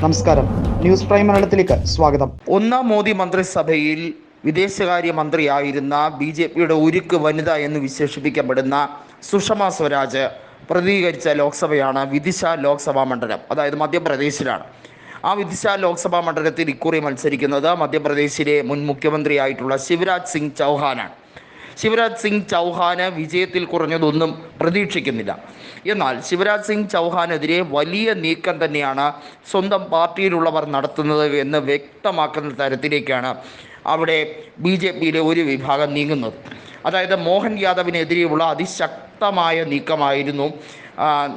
നമസ്കാരം. News prime മലയാളത്തിലേക്ക് സ്വാഗതം. ഒന്നാം മോദി മന്ത്രിസഭയിൽ വിദേശകാര്യ മന്ത്രിയായിരുന്ന ബി ജെ പിയുടെ ഉരുക്ക് വനിത എന്ന് വിശേഷിപ്പിക്കപ്പെടുന്ന സുഷമ സ്വരാജ് പ്രതികരിച്ച ലോക്സഭയാണ് വിദിശ ലോക്സഭാ മണ്ഡലം അതായത് മധ്യപ്രദേശിലാണ്. ആ വിദിശ ലോക്സഭാ മണ്ഡലത്തിൽ ഇക്കുറി മത്സരിക്കുന്നത് മധ്യപ്രദേശിലെ മുൻ മുഖ്യമന്ത്രിയായിട്ടുള്ള ശിവരാജ് സിംഗ് ചൗഹാനാണ്. ശിവരാജ് സിംഗ് ചൗഹാന് വിജയത്തിൽ കുറഞ്ഞതൊന്നും പ്രതീക്ഷിക്കുന്നില്ല. എന്നാൽ ശിവരാജ് സിംഗ് ചൗഹാനെതിരെ വലിയ നീക്കം തന്നെയാണ് സ്വന്തം പാർട്ടിയിലുള്ളവർ നടത്തുന്നത് എന്ന് വ്യക്തമാക്കുന്ന തരത്തിലേക്കാണ് അവിടെ ബി ജെ പിയിലെ ഒരു വിഭാഗം നീങ്ങുന്നത്. അതായത് മോഹൻ യാദവിനെതിരെയുള്ള അതിശക്തമായ നീക്കമായിരുന്നു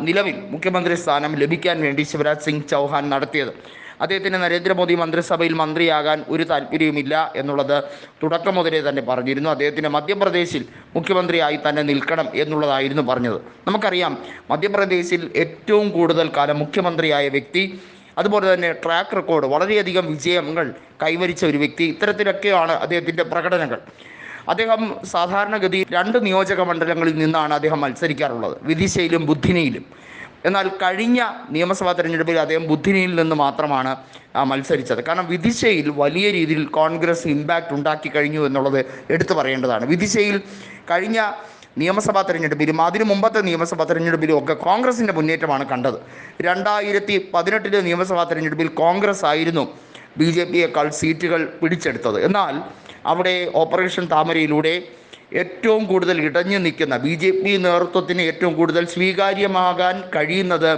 നിലവിൽ മുഖ്യമന്ത്രി സ്ഥാനം ലഭിക്കാൻ വേണ്ടി ശിവരാജ് സിംഗ് ചൗഹാൻ നടത്തിയത്. അദ്ദേഹത്തിന് നരേന്ദ്രമോദി മന്ത്രിസഭയിൽ മന്ത്രിയാകാൻ ഒരു താല്പര്യവുമില്ല എന്നുള്ളത് തുടക്കം മുതലേ തന്നെ പറഞ്ഞിരുന്നു. അദ്ദേഹത്തിന് മധ്യപ്രദേശിൽ മുഖ്യമന്ത്രിയായി തന്നെ നിൽക്കണം എന്നുള്ളതായിരുന്നു പറഞ്ഞത്. നമുക്കറിയാം മധ്യപ്രദേശിൽ ഏറ്റവും കൂടുതൽ കാലം മുഖ്യമന്ത്രിയായ വ്യക്തി അതുപോലെ തന്നെ ട്രാക്ക് റെക്കോർഡ് വളരെയധികം വിജയങ്ങൾ കൈവരിച്ച ഒരു വ്യക്തി ഇത്തരത്തിലൊക്കെയാണ് അദ്ദേഹത്തിന്റെ പ്രകടനങ്ങൾ. അദ്ദേഹം സാധാരണഗതി രണ്ട് നിയോജക മണ്ഡലങ്ങളിൽ നിന്നാണ് അദ്ദേഹം മത്സരിക്കാറുള്ളത്. വിദിശയിലും ബുദ്ധിനിയിലും. എന്നാൽ കഴിഞ്ഞ നിയമസഭാ തെരഞ്ഞെടുപ്പിൽ അദ്ദേഹം ബുദ്ധിനിയിൽ നിന്ന് മാത്രമാണ് മത്സരിച്ചത്. കാരണം വിദിശയിൽ വലിയ രീതിയിൽ കോൺഗ്രസ് ഇമ്പാക്റ്റ് ഉണ്ടാക്കി കഴിഞ്ഞു എന്നുള്ളത് എടുത്തു പറയേണ്ടതാണ്. വിദിശയിൽ കഴിഞ്ഞ നിയമസഭാ തെരഞ്ഞെടുപ്പിലും അതിനു മുമ്പത്തെ നിയമസഭാ തെരഞ്ഞെടുപ്പിലും ഒക്കെ കോൺഗ്രസിന്റെ മുന്നേറ്റമാണ് കണ്ടത്. രണ്ടായിരത്തി പതിനെട്ടിലെ നിയമസഭാ തെരഞ്ഞെടുപ്പിൽ കോൺഗ്രസ് ആയിരുന്നു ബി ജെ പിയേക്കാൾ സീറ്റുകൾ പിടിച്ചെടുത്തത്. എന്നാൽ അവിടെ ഓപ്പറേഷൻ താമരയിലൂടെ ഏറ്റവും കൂടുതൽ ഇടഞ്ഞു നിൽക്കുന്ന ബി ജെ പി നേതൃത്വത്തിന് ഏറ്റവും കൂടുതൽ സ്വീകാര്യമാകാൻ കഴിയുന്നത്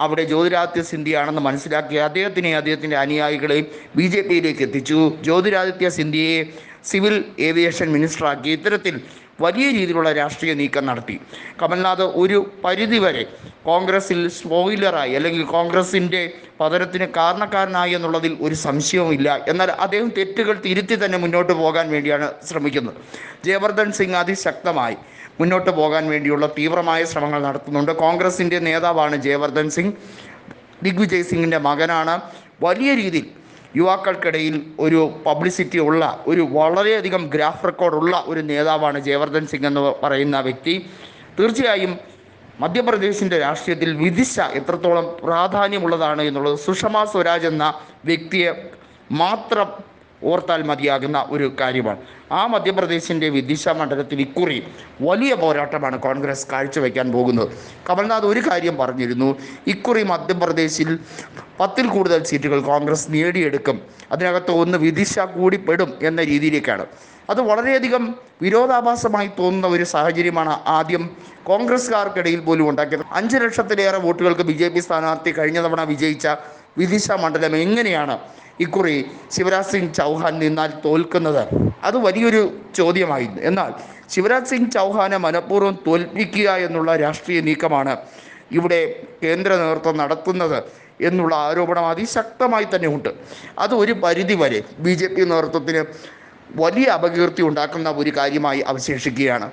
അവിടെ ജ്യോതിരാദിത്യ സിന്ധ്യയാണെന്ന് മനസ്സിലാക്കി അദ്ദേഹത്തിനെ അദ്ദേഹത്തിന്റെ അനുയായികളെയും ബി ജെ പിയിലേക്ക് എത്തിച്ചു. ജ്യോതിരാദിത്യ സിന്ധ്യയെ സിവിൽ ഏവിയേഷൻ മിനിസ്റ്ററാക്കി. ഇത്തരത്തിൽ വലിയ രീതിയിലുള്ള രാഷ്ട്രീയ നീക്കം നടത്തി. കമൽനാഥ് ഒരു പരിധിവരെ കോൺഗ്രസിൽ സ്പോയിലറായി അല്ലെങ്കിൽ കോൺഗ്രസിന്റെ പതനത്തിന് കാരണക്കാരനായി എന്നുള്ളതിൽ ഒരു സംശയവുമില്ല. എന്നാൽ അദ്ദേഹം തെറ്റുകൾ തിരുത്തി തന്നെ മുന്നോട്ട് പോകാൻ വേണ്ടിയാണ് ശ്രമിക്കുന്നത്. ജയവർദ്ധൻ സിംഗ് അതിശക്തമായി മുന്നോട്ട് പോകാൻ വേണ്ടിയുള്ള തീവ്രമായ ശ്രമങ്ങൾ നടത്തുന്നുണ്ട്. കോൺഗ്രസിന്റെ നേതാവാണ് ജയവർദ്ധൻ സിംഗ്. ദിഗ്വിജയ് സിംഗിന്റെ മകനാണ്. വലിയ രീതിയിൽ യുവാക്കൾക്കിടയിൽ ഒരു പബ്ലിസിറ്റി ഉള്ള ഒരു വളരെയധികം ഗ്രാഫ് റെക്കോർഡുള്ള ഒരു നേതാവാണ് ജയവർദ്ധൻ സിംഗ് എന്ന് പറയുന്ന വ്യക്തി. തീർച്ചയായും മധ്യപ്രദേശിന്റെ രാഷ്ട്രീയത്തിൽ വിദിശ എത്രത്തോളം പ്രാധാന്യമുള്ളതാണ് എന്നുള്ളത് സുഷമ സ്വരാജ് എന്ന വ്യക്തിയെ മാത്രം ഓർത്താൽ മതിയാകുന്ന ഒരു കാര്യമാണ്. ആ മധ്യപ്രദേശിന്റെ വിദിശ മണ്ഡലത്തിൽ ഇക്കുറി വലിയ പോരാട്ടമാണ് കോൺഗ്രസ് കാഴ്ചവെക്കാൻ പോകുന്നത്. കമൽനാഥ് ഒരു കാര്യം പറഞ്ഞിരുന്നു ഇക്കുറി മധ്യപ്രദേശിൽ പത്തിൽ കൂടുതൽ സീറ്റുകൾ കോൺഗ്രസ് നേടിയെടുക്കും അതിനകത്ത് ഒന്ന് വിദിശ കൂടി പെടും എന്ന രീതിയിലേക്കാണ്. അത് വളരെയധികം വിരോധാഭാസമായി തോന്നുന്ന ഒരു സാഹചര്യമാണ് ആദ്യം കോൺഗ്രസ്സുകാർക്കിടയിൽ പോലും ഉണ്ടാക്കിയത്. അഞ്ച് ലക്ഷത്തിലേറെ വോട്ടുകൾക്ക് ബി ജെ പി സ്ഥാനാർത്ഥി കഴിഞ്ഞ തവണ വിജയിച്ച വിദിശ മണ്ഡലം എങ്ങനെയാണ് ഇക്കുറി ശിവരാജ് സിംഗ് ചൗഹാൻ നിന്നാൽ തോൽക്കുന്നത്? അത് വലിയൊരു ചോദ്യമായിരുന്നു. എന്നാൽ ശിവരാജ് സിംഗ് ചൗഹാനെ മനഃപൂർവം തോൽപ്പിക്കുക എന്നുള്ള രാഷ്ട്രീയ നീക്കമാണ് ഇവിടെ കേന്ദ്ര നേതൃത്വം നടത്തുന്നത് എന്നുള്ള ആരോപണം അതിശക്തമായി തന്നെ ഉണ്ട് അത് ഒരു പരിധി വരെ ബി ജെ പി നേതൃത്വത്തിന് വലിയ അപകീർത്തി ഉണ്ടാക്കുന്ന ഒരു കാര്യമായി അവശേഷിക്കുകയാണ്.